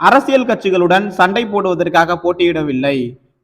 அரசியல் கட்சிகளுடன் சண்டை போடுவதற்காக போட்டியிடவில்லை.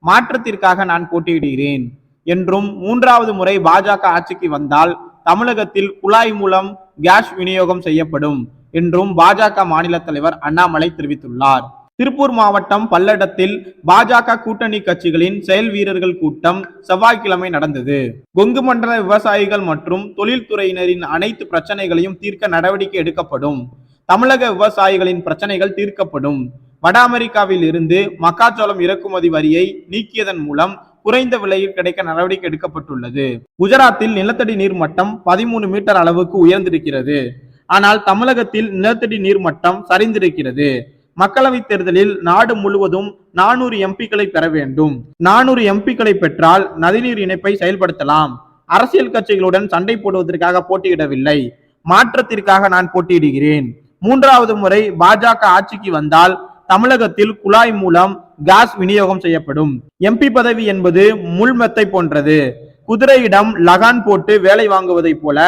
மாற்றத்திற்காக நான் போட்டியிடுகிறேன் என்றும் மூன்றாவது முறை பாஜக ஆட்சிக்கு வந்தால் தமிழகத்தில் குழாய் மூலம் கேஸ் விநியோகம் செய்யப்படும் என்றும் பாஜக மாநில தலைவர் அண்ணாமலை தெரிவித்துள்ளார். திருப்பூர் மாவட்டம் பல்லடத்தில் பாஜக கூட்டணி கட்சிகளின் செயல் வீரர்கள் கூட்டம் செவ்வாய்க்கிழமை நடந்தது. கொங்கு மண்டல விவசாயிகள் மற்றும் தொழில்துறையினரின் அனைத்து பிரச்சனைகளையும் தீர்க்க நடவடிக்கை எடுக்கப்படும். தமிழக விவசாயிகளின் பிரச்சனைகள் தீர்க்கப்படும். வட அமெரிக்காவில் இருந்து மக்காச்சோளம் இறக்குமதி வரியை நீக்கியதன் மூலம் குறைந்த விலையில் கிடைக்க நடவடிக்கை எடுக்கப்பட்டுள்ளது. குஜராத்தில் நிலத்தடி நீர் மட்டம் பதிமூணு மீட்டர் அளவுக்கு உயர்ந்திருக்கிறது. ஆனால் தமிழகத்தில் நிலத்தடி நீர் மட்டம் சரிந்திருக்கிறது. மக்களவைத் தேர்தலில் நாடு முழுவதும் நானூறு எம்பிக்களை பெற வேண்டும். நானூறு எம்பிக்களை பெற்றால் நதிநீர் இணைப்பை செயல்படுத்தலாம். அரசியல் கட்சிகளுடன் சண்டை போடுவதற்காக போட்டியிடவில்லை. மாற்றத்திற்காக நான் போட்டியிடுகிறேன். மூன்றாவது முறை பாஜக ஆட்சிக்கு வந்தால் தமிழகத்தில் குழாய் மூலம் காஸ் விநியோகம் செய்யப்படும். எம்பி பதவி என்பது முள்மெத்தை போன்றது. குதிரையிடம் லகான் போட்டு வேலை வாங்குவதைப் போல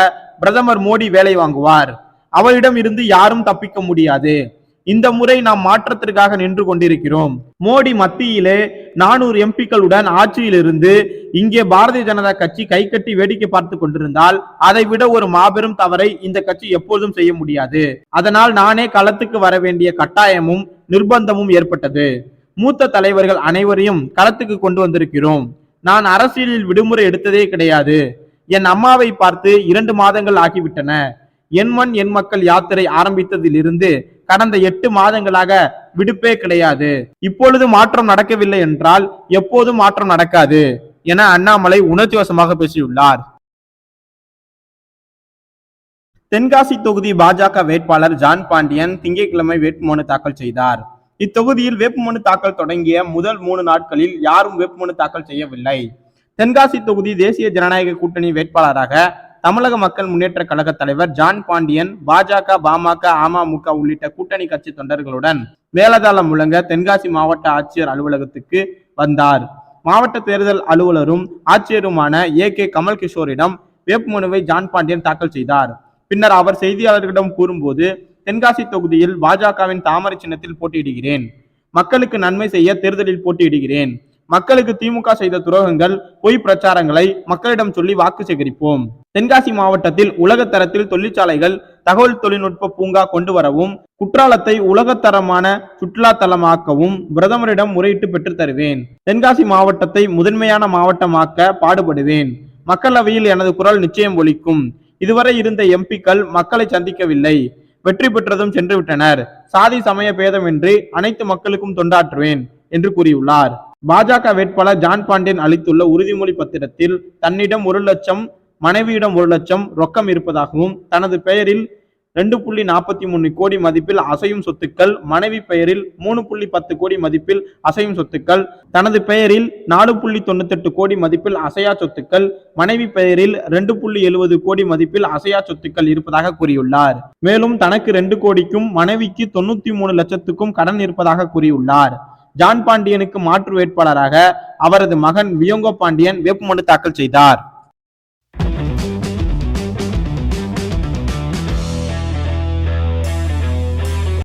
பிரதமர் மோடி வேலை வாங்குவார். அவரிடம் இருந்து யாரும் தப்பிக்க முடியாது. இந்த முறை நாம் மாற்றத்திற்காக நின்று கொண்டிருக்கிறோம். மோடி மத்தியிலே நானூறு எம்பிக்களுடன் ஆட்சியில் இருந்து இங்கே பாரதிய ஜனதா கட்சி கை கட்டி வேடிக்கை பார்த்து கொண்டிருந்தால் அதை விட ஒரு மாபெரும் தவறை இந்த கட்சி எப்போதும் செய்ய முடியாது. அதனால் நானே களத்துக்கு வர வேண்டிய கட்டாயமும் நிர்பந்தமும் ஏற்பட்டது. மூத்த தலைவர்கள் அனைவரையும் களத்துக்கு கொண்டு வந்திருக்கிறோம். நான் அரசியலில் விடுமுறை எடுத்ததே கிடையாது. என் அம்மாவை பார்த்து இரண்டு மாதங்கள் ஆகிவிட்டன. என் மண் என் மக்கள் யாத்திரை ஆரம்பித்ததிலிருந்து கடந்த எட்டு மாதங்களாக விடுப்பே கிடையாது. இப்பொழுது மாற்றம் நடக்கவில்லை என்றால் எப்போதும் மாற்றம் நடக்காது என அண்ணாமலை உணர்ச்சி வசமாக பேசியுள்ளார். தென்காசி தொகுதி பாஜக வேட்பாளர் ஜான் பாண்டியன் திங்கட்கிழமை வேட்புமனு தாக்கல் செய்தார். இத்தொகுதியில் வேட்புமனு தாக்கல் தொடங்கிய முதல் மூணு நாட்களில் யாரும் வேட்புமனு தாக்கல் செய்யவில்லை. தென்காசி தொகுதி தேசிய ஜனநாயக கூட்டணி வேட்பாளராக தமிழக மக்கள் முன்னேற்ற கழக தலைவர் ஜான் பாண்டியன் பாஜக பாமக அமமுக உள்ளிட்ட கூட்டணி கட்சி தொண்டர்களுடன் மேலதாளம் முழங்க தென்காசி மாவட்ட ஆட்சியர் அலுவலகத்துக்கு வந்தார். மாவட்ட தேர்தல் அலுவலரும் ஆட்சியருமான ஏ கே கமல் கிஷோரிடம் வேட்புமனுவை ஜான் பாண்டியன் தாக்கல் செய்தார். பின்னர் அவர் செய்தியாளர்களிடம் கூறும்போது தென்காசி தொகுதியில் பாஜகவின் தாமரை சின்னத்தில் போட்டியிடுகிறேன். மக்களுக்கு நன்மை செய்ய தேர்தலில் போட்டியிடுகிறேன். மக்களுக்கு திமுக செய்த துரோகங்கள் பொய் பிரச்சாரங்களை மக்களிடம் சொல்லி வாக்கு சேகரிப்போம். தென்காசி மாவட்டத்தில் உலகத்தரத்தில் தொழிற்சாலைகள் தகவல் தொழில்நுட்ப பூங்கா கொண்டு வரவும் குற்றாலத்தை உலகத்தரமான சுற்றுலா தலமாக்கவும் பிரதமரிடம் முறையிட்டு பெற்று தருவேன். தென்காசி மாவட்டத்தை முதன்மையான மாவட்டமாக்க பாடுபடுவேன். மக்களவையில் எனது குரல் நிச்சயம் ஒலிக்கும். இதுவரை இருந்த எம்பிக்கள் மக்களை சந்திக்கவில்லை. வெற்றி பெற்றதும் சென்று விட்டனர் சாதி சமய பேதமின்றி அனைத்து மக்களுக்கும் தொண்டாற்றுவேன் என்று கூறியுள்ளார். பாஜக வேட்பாளர் ஜான் பாண்டியன் அளித்துள்ள உறுதிமொழி பத்திரத்தில் தன்னிடம் ஒரு லட்சம் மனைவியிடம் ஒரு லட்சம் ரொக்கம் இருப்பதாகவும் தனது பெயரில் ரெண்டு புள்ளி நாற்பத்தி மூணு கோடி மதிப்பில் அசையும் சொத்துக்கள் மனைவி பெயரில் மூணு புள்ளி பத்து கோடி மதிப்பில் அசையும் சொத்துக்கள் தனது பெயரில் நாலு புள்ளி தொண்ணூத்தெட்டு கோடி மதிப்பில் அசையா சொத்துக்கள் மனைவி பெயரில் ரெண்டு புள்ளி எழுபது கோடி மதிப்பில் அசையா சொத்துக்கள் இருப்பதாக கூறியுள்ளார். மேலும் தனக்கு ரெண்டு கோடிக்கும் மனைவிக்கு தொண்ணூத்தி மூணு லட்சத்துக்கும் கடன் இருப்பதாக கூறியுள்ளார். ஜான் பாண்டியனுக்கு மாற்று வேட்பாளராக அவரது மகன் வியோங்கோ பாண்டியன் வேட்புமனு தாக்கல் செய்தார்.